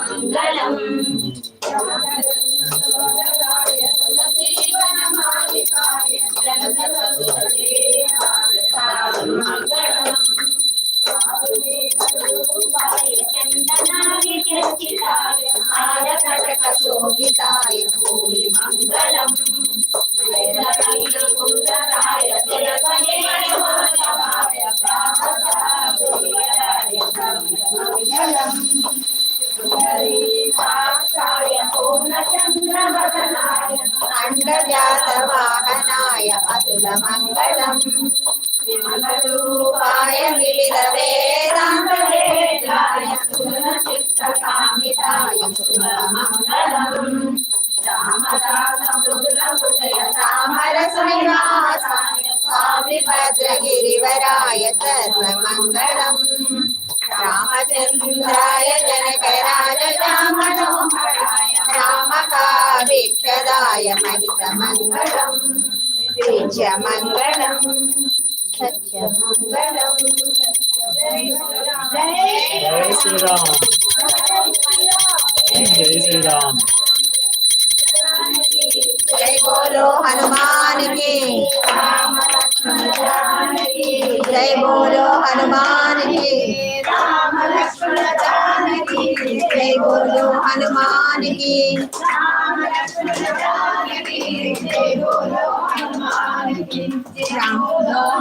మంగళం. శోభితాయ భూమి మంగళం మంగళం అండజాతవాహనాయ అతుల మంగళం విమలరూపాయ వివిధ వేదాంత వేదాయ స్వామి భద్రగిరివరాయ సర్వమంగళం. రామచంద్రాయ జనకరాజ రామనోహరాయ రామకాభిక్షదాయ హరితమంగళం నిత్యమంగళం సత్యమంగళం జై జై శ్రీరామ్ జై శ్రీరామ్ జై బోలో హనుమాన్కి జై బోలో హనుమానికి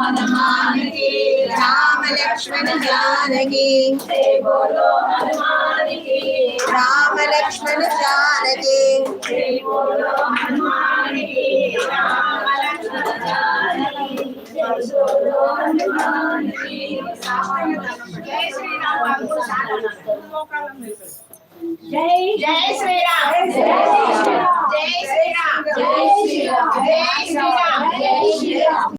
హనుమానికి రామ లక్ష్మణ జానకి రామ లక్ష్మణ జానకి జై జై శ్రీరామ్ జై శ్రీరామ్ జై శ్రీరామ్ జై శ్రీరామ్ జై శ్రీరామ్